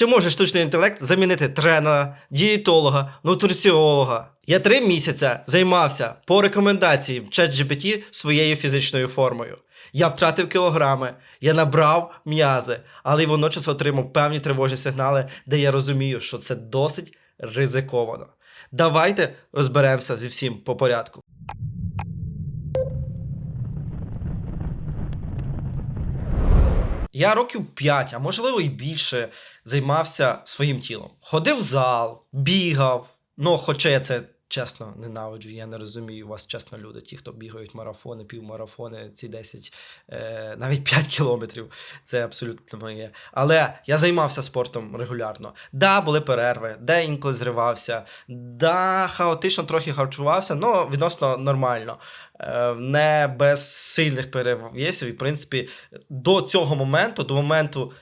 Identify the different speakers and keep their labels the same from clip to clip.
Speaker 1: Чи може штучний інтелект замінити тренера, дієтолога, нутриціолога? Я три місяці займався по рекомендації ChatGPT своєю фізичною формою. Я втратив кілограми, я набрав м'язи, але й водночас отримав певні тривожні сигнали, де я розумію, що це досить ризиковано. Давайте розберемося зі всім по порядку. Я років 5, а можливо і більше, займався своїм тілом. Ходив в зал, бігав. Ну, хоча я це чесно ненавиджу, я не розумію вас, чесно, люди, ті, хто бігають марафони, півмарафони, ці 10, е, навіть 5 кілометрів. Це абсолютно моє. Але я займався спортом регулярно. Да, були перерви, де інколи зривався, да, хаотично трохи харчувався, але відносно нормально. Е, Не без сильних перевісів. І, в принципі, до цього моменту, до моменту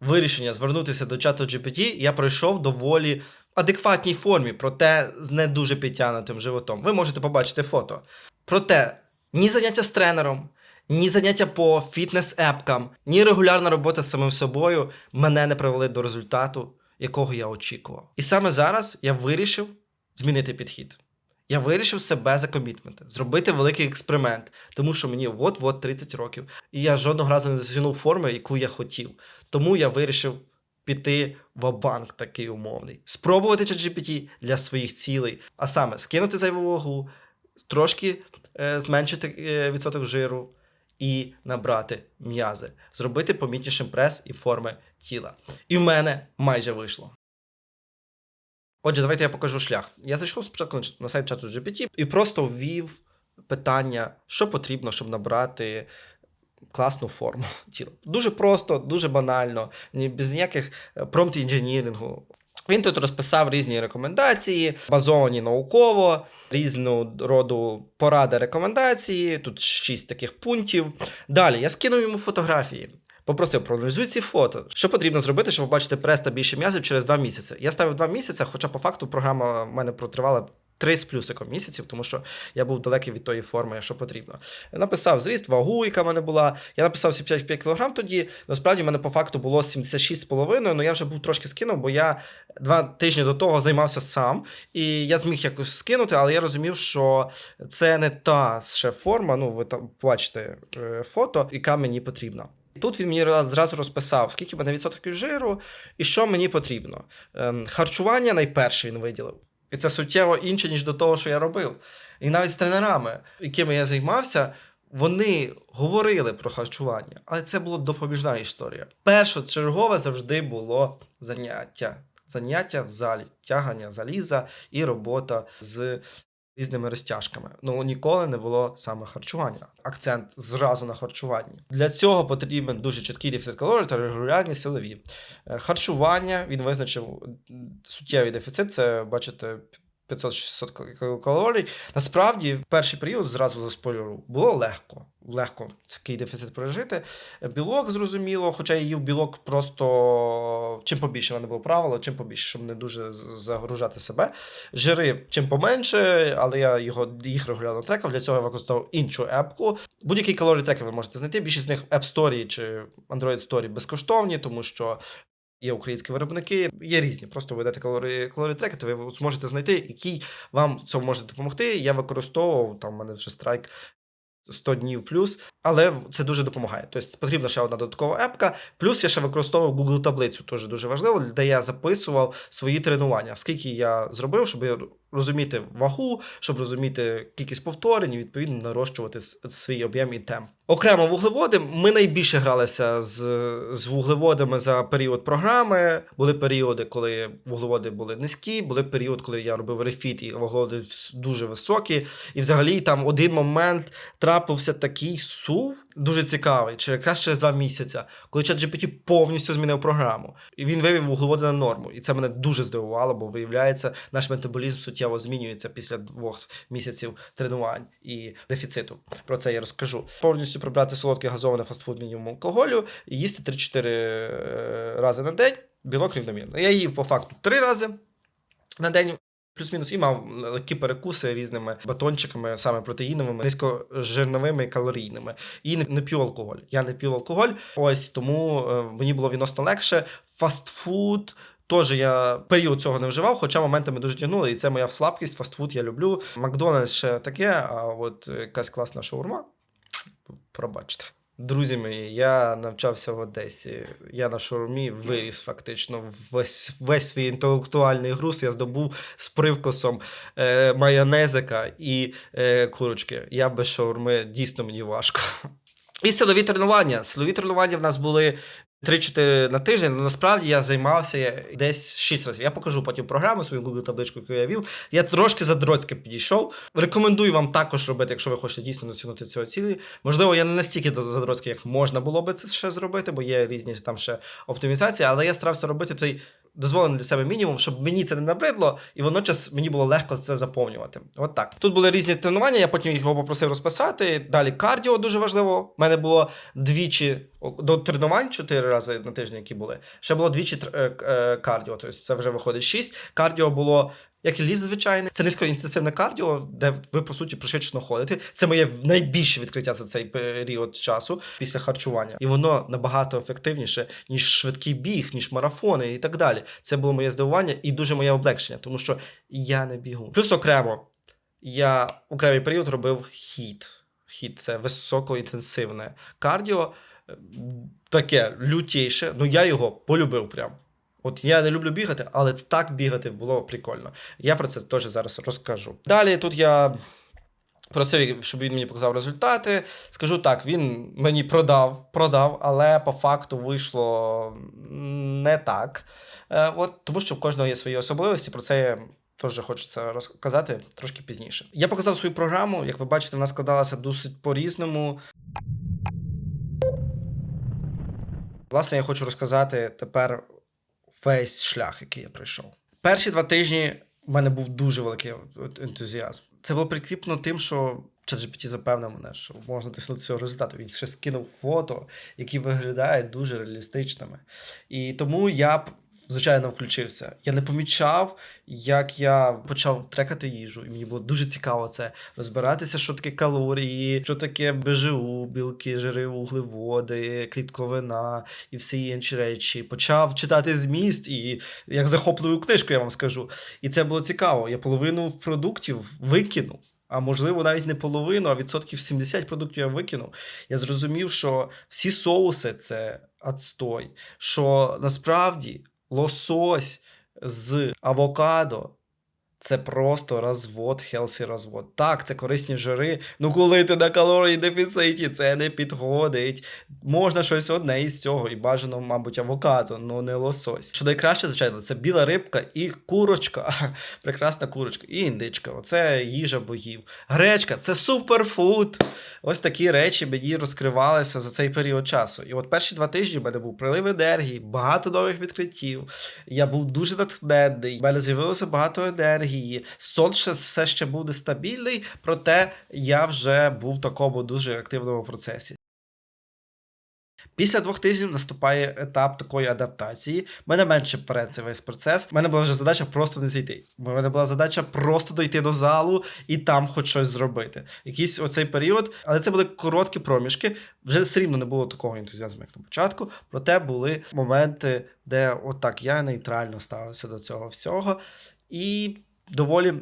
Speaker 1: вирішення звернутися до чату GPT, я пройшов доволі адекватній формі, проте з не дуже підтягнутим животом. Ви можете побачити фото. Проте ні заняття з тренером, ні заняття по фітнес-епкам, ні регулярна робота з самим собою мене не привели до результату, якого я очікував. І саме зараз я вирішив змінити підхід. Я вирішив себе закомітмити, зробити великий експеримент, тому що мені от-от 30 років, і я жодного разу не досягнув форми, яку я хотів. Тому я вирішив піти в банк такий умовний, спробувати ChatGPT для своїх цілей, а саме скинути зайву вагу, трошки е, зменшити е, відсоток жиру і набрати м'язи, зробити помітнішим прес і форми тіла. І в мене майже вийшло. Отже, давайте я покажу шлях. Я зайшов спочатку на- сайт чату GPT і просто ввів питання, що потрібно, щоб набрати класну форму тіла. Дуже просто, дуже банально, без ніяких промпт інженірингу. Він тут розписав різні рекомендації, базовані науково, різного роду поради рекомендації. Тут шість таких пунктів. Далі я скинув йому фотографії. Попросив проаналізуй ці фото. Що потрібно зробити, щоб побачити прес та більше м'язів через два місяці? Я ставив два місяці, хоча по факту програма в мене протривала три з плюсиком місяців, тому що я був далекий від тої форми, що потрібно. Я написав зріст, вагу, яка в мене була. Я написав 75 кг тоді. Насправді в мене по факту було 76,5, але я вже був трошки скинув, бо я два тижні до того займався сам, і я зміг якось скинути, але я розумів, що це не та ще форма. Ну, ви там бачите е, фото, яка мені потрібна. Тут він мені зразу розписав, скільки мене відсотків жиру і що мені потрібно. Ем, харчування найперше він виділив. І це суттєво інше, ніж до того, що я робив. І навіть з тренерами, якими я займався, вони говорили про харчування, але це була допоміжна історія. Першочергове завжди було заняття. Заняття в залі, тягання заліза і робота з різними розтяжками. Ну ніколи не було саме харчування. Акцент зразу на харчуванні. Для цього потрібен дуже чіткий дефіцит калорій та регулярні силові. Е, Харчування він визначив суттєвий дефіцит. Це бачите. 500-600 калорій. Насправді, в перший період зразу заспойлеру, було легко. Легко такий дефіцит пережити. Білок зрозуміло, хоча я їв білок просто чим побільше в мене було правило, чим побільше, щоб не дуже загружати себе. Жири чим поменше, але я його їх регулярно трекав. Для цього я використовував іншу епку. Будь-який калорій трекер ви можете знайти. Більшість з них App Store чи Android Store безкоштовні, тому що. Є українські виробники, є різні. Просто ведете калори трек, то ви зможете знайти, який вам в цьому може допомогти. Я використовував там, у мене вже страйк 100 днів плюс, але це дуже допомагає. Тобто потрібна ще одна додаткова епка. Плюс я ще використовував Google таблицю, теж дуже важливо, де я записував свої тренування, скільки я зробив, щоб розуміти вагу, щоб розуміти кількість повторень і відповідно нарощувати свій об'єм і темп. Окремо вуглеводи. Ми найбільше гралися з, з вуглеводами за період програми. Були періоди, коли вуглеводи були низькі, були період, коли я робив рефіт і вуглеводи дуже високі. І взагалі там один момент трапився такий сув, дуже цікавий, чи якраз через два місяці, коли ChatGPT повністю змінив програму. І він вивів вуглеводи на норму. І це мене дуже здивувало, бо виявляється, наш метаболізм суттєво змінюється після двох місяців тренувань і дефіциту. Про це я розкажу. Повністю прибрати солодкий газований фастфуд мінімум алкоголю їсти 3-4 е, рази на день. Білок рівномірно. Я їв по факту 3 рази на день. Плюс-мінус і мав легкі перекуси різними батончиками, саме протеїновими, низькожирновими і калорійними. І не, не п'ю алкоголь. Я не п'ю алкоголь. Ось тому е, мені було відносно легше. Фастфуд. Теж я період цього не вживав, хоча моментами дуже тягнули, і це моя слабкість. Фастфуд я люблю. Макдональдс ще таке, а от якась класна шаурма. Пробачте. Друзі мої, я навчався в Одесі. Я на шаурмі виріс фактично. Весь, весь свій інтелектуальний груз я здобув з привкусом е, майонезика і е, курочки. Я без шаурми дійсно мені важко. І силові тренування. Силові тренування в нас були 3-4 на тиждень, але насправді я займався десь 6 разів. Я покажу потім програму, свою Google табличку, яку я вів. Я трошки задроцьки підійшов. Рекомендую вам також робити, якщо ви хочете дійсно досягнути цього цілі. Можливо, я не настільки задроцький, як можна було би це ще зробити, бо є різні там ще оптимізації, але я старався робити цей дозволений для себе мінімум, щоб мені це не набридло, і водночас мені було легко це заповнювати. От так. Тут були різні тренування, я потім його попросив розписати. Далі кардіо дуже важливо. У мене було двічі до тренувань, чотири рази на тиждень, які були. Ще було двічі е, е, кардіо, тобто це вже виходить шість. Кардіо було. Як і ліс звичайний, це низькоінтенсивне кардіо, де ви по суті пришвидшено ходите. Це моє найбільше відкриття за цей період часу після харчування, і воно набагато ефективніше ніж швидкий біг, ніж марафони і так далі. Це було моє здивування і дуже моє облегшення, тому що я не бігу. Плюс окремо я окремий період робив хід. Хід це високоінтенсивне кардіо, таке лютіше. Ну я його полюбив прям. От я не люблю бігати, але так бігати було прикольно. Я про це теж зараз розкажу. Далі тут я просив, щоб він мені показав результати. Скажу так, він мені продав, продав, але по факту вийшло не так. Е, От, тому що в кожного є свої особливості. Про це теж хочеться розказати трошки пізніше. Я показав свою програму. Як ви бачите, вона складалася досить по-різному. Власне, я хочу розказати тепер весь шлях, який я пройшов. Перші два тижні в мене був дуже великий ентузіазм. Це було прикріплено тим, що ChatGPT запевнив мене, що можна досягнути цього результату. Він ще скинув фото, які виглядають дуже реалістичними. І тому я звичайно, включився. Я не помічав, як я почав трекати їжу, і мені було дуже цікаво це розбиратися, що таке калорії, що таке БЖУ, білки, жири, вуглеводи, клітковина і всі інші речі. Почав читати зміст і як захопливу книжку, я вам скажу. І це було цікаво. Я половину продуктів викинув. А можливо, навіть не половину, а відсотків 70 продуктів я викинув. Я зрозумів, що всі соуси це отстой, що насправді лосось з авокадо це просто розвод, хелсі розвод. Так, це корисні жири. Ну коли ти на калорії дефіциті, це не підходить. Можна щось одне із цього, і бажано, мабуть, авокадо, але не лосось. Що найкраще, звичайно, це біла рибка і курочка. Прекрасна курочка, і індичка. Оце їжа богів. Гречка це суперфуд. Ось такі речі мені розкривалися за цей період часу. І от перші два тижні в мене був прилив енергії, багато нових відкриттів. Я був дуже натхненний, в мене з'явилося багато енергії. Сон ще все ще буде стабільний, проте я вже був в такому дуже активному процесі. Після двох тижнів наступає етап такої адаптації. У Мене менше перед цей весь процес. У мене була вже задача просто не зійти. У мене була задача просто дойти до залу і там хоч щось зробити. Якийсь оцей період, але це були короткі проміжки. Вже все рівно не було такого ентузіазму, як на початку. Проте були моменти, де отак я нейтрально ставився до цього всього. І доволі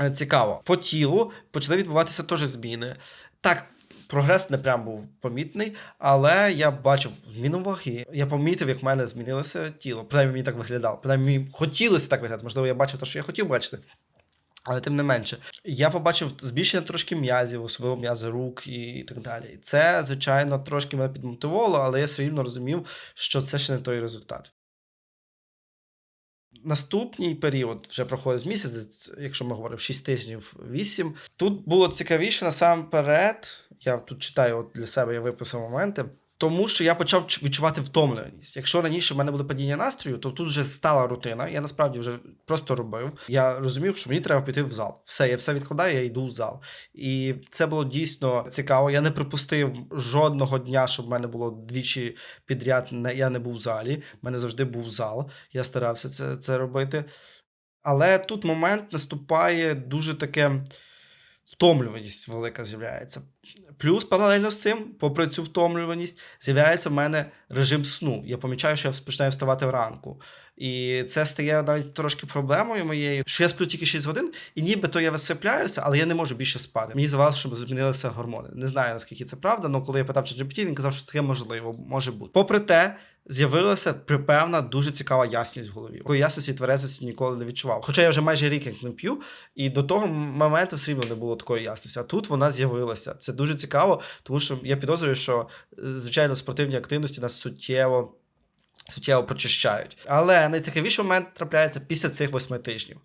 Speaker 1: е, цікаво. По тілу почали відбуватися теж зміни. Так, прогрес не прям був помітний, але я бачив зміну ваги. Я помітив, як в мене змінилося тіло. Принаймні мені так виглядало. Принаймні мені хотілося так виглядати. Можливо, я бачив те, що я хотів бачити. Але тим не менше, я побачив збільшення трошки м'язів, особливо м'язи рук і так далі. Це, звичайно, трошки мене підмотивувало, але я все рівно розумів, що це ще не той результат. Наступний період вже проходить місяць, якщо ми говоримо 6 тижнів, 8. Тут було цікавіше насамперед. Я тут читаю от для себе, я виписав моменти. Тому що я почав відчувати втомленість. Якщо раніше в мене було падіння настрою, то тут вже стала рутина. Я насправді вже просто робив. Я розумів, що мені треба піти в зал. Все, я все відкладаю, я йду в зал. І це було дійсно цікаво. Я не припустив жодного дня, щоб в мене було двічі підряд. Я не був в залі. В мене завжди був зал. Я старався це, це робити. Але тут момент наступає дуже таке втомлюваність велика з'являється. Плюс паралельно з цим, попри цю втомлюваність, з'являється в мене режим сну. Я помічаю, що я починаю вставати вранку. І це стає навіть трошки проблемою моєю, що я сплю тільки 6 годин, і нібито я висипляюся, але я не можу більше спати. Мені здавалося, що змінилися гормони. Не знаю, наскільки це правда, але коли я питав ChatGPT, він казав, що це можливо, може бути. Попри те, з'явилася певна дуже цікава ясність в голові. Такої ясності і тверезості ніколи не відчував. Хоча я вже майже рік як не п'ю, і до того моменту все рівно не було такої ясності. А тут вона з'явилася. Це дуже цікаво, тому що я підозрюю, що е, звичайно спортивні активності нас суттєво. Суттєво прочищають. Але найцікавіший момент трапляється після цих восьми тижнів.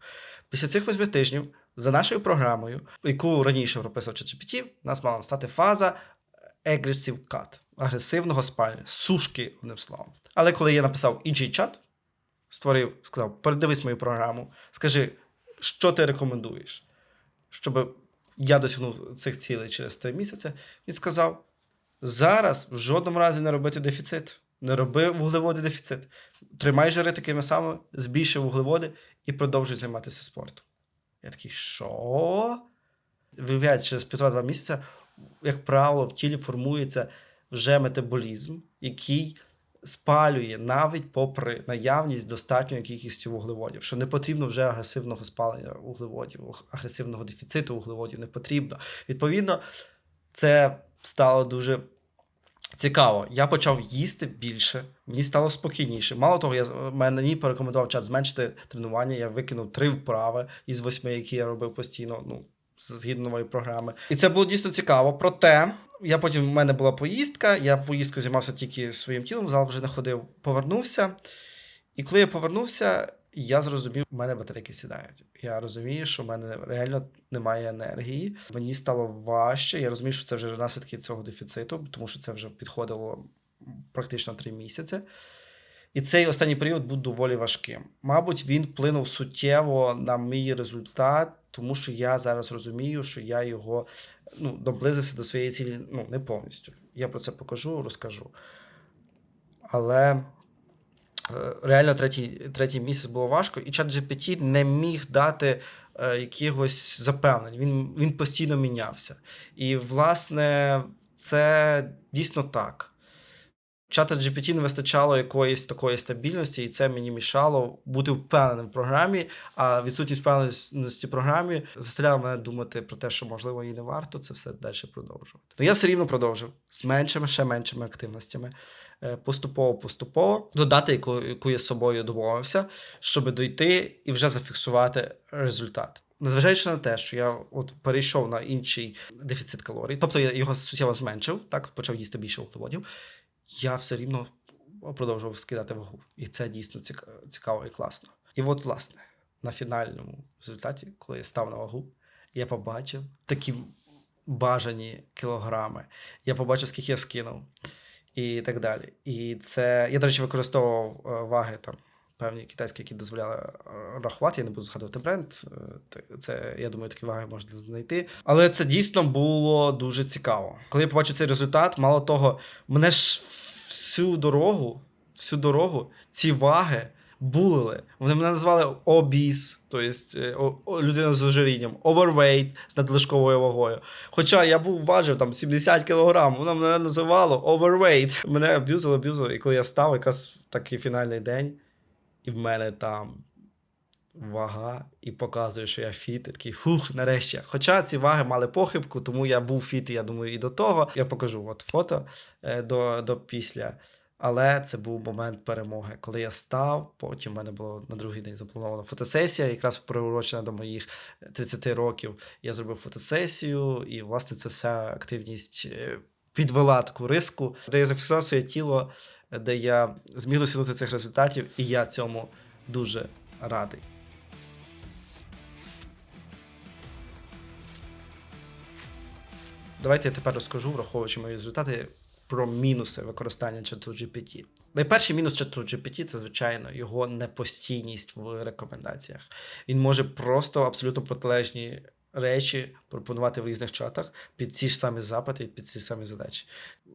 Speaker 1: Після цих восьми тижнів, за нашою програмою, яку раніше прописав ChatGPT, у нас мала стати фаза aggressive cut, агресивного спалення, сушки, одним словом. Але коли я написав інший чат, створив, сказав: передивись мою програму, скажи, що ти рекомендуєш, щоб я досягнув цих цілей через три місяці, він сказав: зараз в жодному разі не робити дефіцит. Не роби вуглеводи дефіцит. Тримай жири такими самими, збільшуй вуглеводи і продовжуй займатися спортом. Я такий, що? Виявляється, через півтора-два місяця, як правило, в тілі формується вже метаболізм, який спалює навіть попри наявність достатньої кількості вуглеводів, що не потрібно вже агресивного спалення вуглеводів, агресивного дефіциту вуглеводів не потрібно. Відповідно, це стало дуже. Цікаво, я почав їсти більше, мені стало спокійніше. Мало того, я мені порекомендував чат зменшити тренування. Я викинув три вправи із восьми, які я робив постійно. Ну згідно нової програми. І це було дійсно цікаво. Проте я потім в мене була поїздка. Я в поїздку займався тільки своїм тілом, в зал вже не ходив, повернувся. І коли я повернувся, я зрозумів, у мене батарейки сідають. Я розумію, що в мене реально немає енергії. Мені стало важче. Я розумію, що це вже наслідки цього дефіциту, тому що це вже підходило практично три місяці. І цей останній період був доволі важким. Мабуть, він вплинув суттєво на мій результат, тому що я зараз розумію, що я його ну, доблизився до своєї цілі ну, не повністю. Я про це покажу, розкажу. Але е, реально третій третій місяць було важко, і чат GPT не міг дати е, якихось запевнень. Він, Він постійно мінявся. І, власне, це дійсно так. Чата GPT не вистачало якоїсь такої стабільності, і це мені мішало бути впевненим в програмі. А відсутність впевненості в програмі заставляла мене думати про те, що можливо і не варто це все далі продовжувати. Ну я все рівно продовжив з меншими, ще меншими активностями. Поступово-поступово додати, яку, яку я з собою домовився, щоб дойти і вже зафіксувати результат. Незважаючи на те, що я от перейшов на інший дефіцит калорій, тобто я його суттєво зменшив, так почав їсти більше вуглеводів я все рівно продовжував скидати вагу. І це дійсно цікаво і класно. І от, власне, на фінальному результаті, коли я став на вагу, я побачив такі бажані кілограми. Я побачив, скільки я скинув, і так далі. І це я, до речі, використовував е, ваги там. Певні китайські, які дозволяли е, рахувати, я не буду згадувати бренд. Е, це, я думаю, такі ваги можна знайти. Але це дійсно було дуже цікаво. Коли я побачив цей результат, мало того, мене ж всю дорогу, всю дорогу ці ваги булили. Вони мене назвали обіс, тобто людина з ожирінням, overweight з надлишковою вагою. Хоча я був важив там 70 кг, воно мене називало overweight. Мене аб'юзили, аб'юзили. І коли я став, якраз в такий фінальний день, і в мене там. Вага і показує, що я фіт, і такий фух, нарешті. Хоча ці ваги мали похибку, тому я був фіт, я думаю, і до того. Я покажу от фото е, до до після. Але це був момент перемоги, коли я став. Потім в мене було на другий день запланована фотосесія, якраз приурочена до моїх 30 років. Я зробив фотосесію, і, власне, це вся активність е, підвела таку риску, де я зафіксував своє тіло, де я зміг досягнути цих результатів, і я цьому дуже радий. Давайте я тепер розкажу, враховуючи мої результати, про мінуси використання ChatGPT. Найперший мінус ChatGPT – це, звичайно, його непостійність в рекомендаціях. Він може просто абсолютно протилежні речі пропонувати в різних чатах під ці ж самі запити, під ці самі задачі.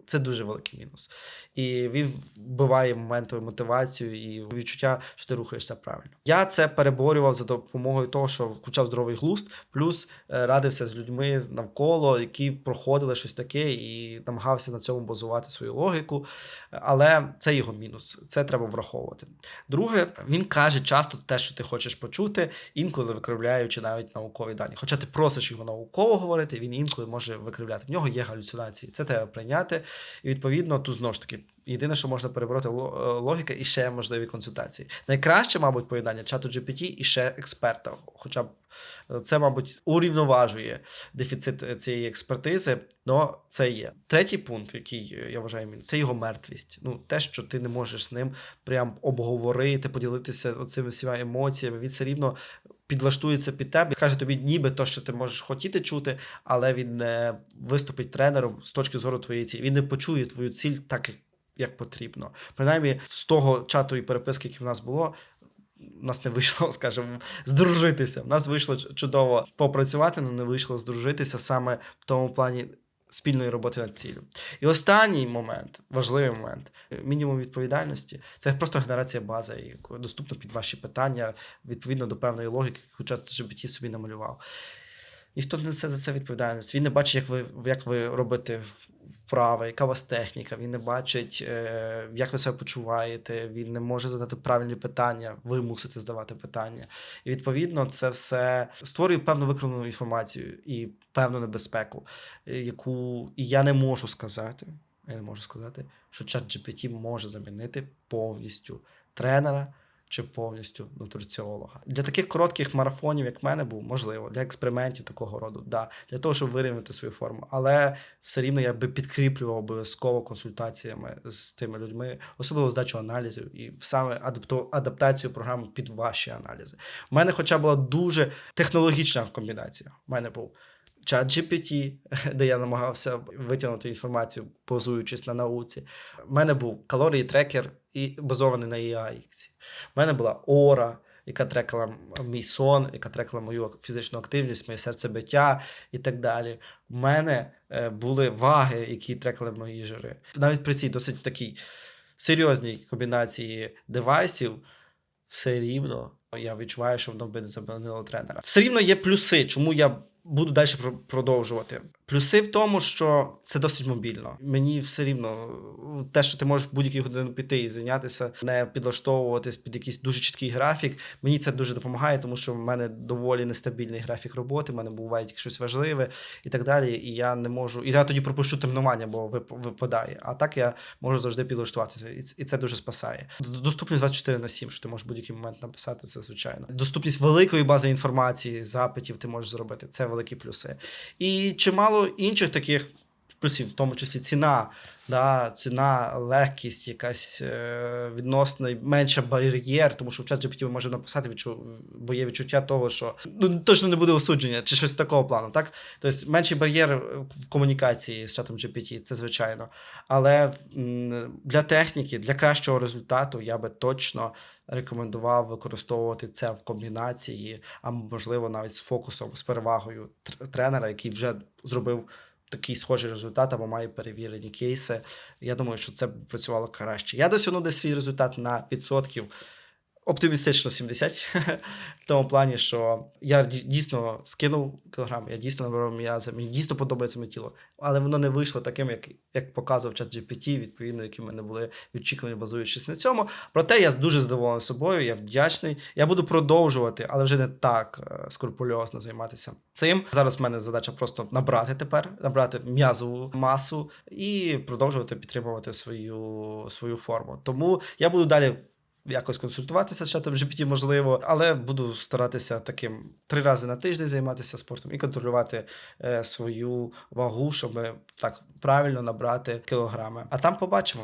Speaker 1: Це дуже великий мінус. І він вбиває моментову мотивацію і відчуття, що ти рухаєшся правильно. Я це переборював за допомогою того, що включав здоровий глузд, плюс е, радився з людьми навколо, які проходили щось таке, і намагався на цьому базувати свою логіку. Але це його мінус. Це треба враховувати. Друге, він каже часто те, що ти хочеш почути, інколи викривляючи навіть наукові дані. Хоча ти просиш його науково говорити, він інколи може викривляти. В нього є галюцинації. Це треба прийняти. І відповідно, тут знову ж таки. Єдине, що можна перебороти е, логіка і ще можливі консультації. Найкраще, мабуть, поєднання чату GPT і ще експерта. Хоча б е, це, мабуть, урівноважує дефіцит е, цієї експертизи, але це є. Третій пункт, який я вважаю, це його мертвість. Ну, те, що ти не можеш з ним прям обговорити, поділитися цими всіма емоціями. Він все рівно підлаштується під тебе, каже тобі, ніби то, що ти можеш хотіти чути, але він не виступить тренером з точки зору твоєї цілі. Він не почує твою ціль так, як, потрібно. Принаймні, з того чату і переписки, які в нас було. У нас не вийшло, скажімо, здружитися. У нас вийшло чудово попрацювати, але не вийшло здружитися саме в тому плані спільної роботи над ціллю. І останній момент, важливий момент, мінімум відповідальності це просто генерація бази, яку доступна під ваші питання відповідно до певної логіки, хоча GPT собі намалював. І хто несе за це відповідальність? Він не бачить, як ви, як ви робите вправи, яка у вас техніка, він не бачить, е, як ви себе почуваєте, він не може задати правильні питання, ви мусите здавати питання. І відповідно це все створює певну викривлену інформацію і певну небезпеку, е, яку і я не можу сказати. Я не можу сказати, що чат GPT може замінити повністю тренера чи повністю нутриціолога. Для таких коротких марафонів, як в мене був, можливо, для експериментів такого роду, да, для того, щоб вирівняти свою форму. Але все рівно я би підкріплював обов'язково консультаціями з тими людьми, особливо здачу аналізів і саме адаптацію програми під ваші аналізи. У мене, хоча була дуже технологічна комбінація. У мене був чат GPT, де я намагався витягнути інформацію, позуючись на науці. У мене був калорії трекер і базований на AI. У мене була Ора, яка трекала мій сон, яка трекала мою фізичну активність, моє серцебиття і так далі. У мене е, були ваги, які трекали мої жири. Навіть при цій досить такій серйозній комбінації девайсів, все рівно я відчуваю, що воно би не замінило тренера. Все рівно є плюси, чому я буду далі про- продовжувати. Плюси в тому, що це досить мобільно. Мені все рівно те, що ти можеш в будь-якій годину піти і зайнятися, не підлаштовуватись під якийсь дуже чіткий графік. Мені це дуже допомагає, тому що в мене доволі нестабільний графік роботи, в мене буває щось важливе і так далі. І я не можу. І я тоді пропущу тренування, бо вип- випадає. А так я можу завжди підлаштуватися, і це дуже спасає. Доступність 24 на 7, що ти можеш в будь-який момент написати, це звичайно. Доступність великої бази інформації, запитів ти можеш зробити. Це великі плюси. І чимало інших таких плюсів, в тому числі ціна. Да, ціна, легкість, якась е, відносно менша бар'єр, тому що в чат GPT може написати, відчу, бо є відчуття того, що ну, точно не буде осудження чи щось такого плану. Так? Тобто менший бар'єр в комунікації з чатом GPT, це звичайно. Але м, для техніки, для кращого результату я би точно рекомендував використовувати це в комбінації, а можливо навіть з фокусом, з перевагою тренера, який вже зробив такий схожий результат або має перевірені кейси. Я думаю, що це б працювало краще. Я досягну десь свій результат на відсотків. Оптимістично 70, в тому плані, що я дійсно скинув кілограм, я дійсно набрав м'язи, мені дійсно подобається моє тіло, але воно не вийшло таким, як, як показував чат GPT, відповідно, які в мене були відчікування, базуючись на цьому. Проте я дуже задоволений собою, я вдячний. Я буду продовжувати, але вже не так е, скрупульозно займатися цим. Зараз в мене задача просто набрати тепер, набрати м'язову масу і продовжувати підтримувати свою, свою форму. Тому я буду далі якось консультуватися з чатом GPT, можливо, але буду старатися таким три рази на тиждень займатися спортом і контролювати е, свою вагу, щоб так правильно набрати кілограми. А там побачимо.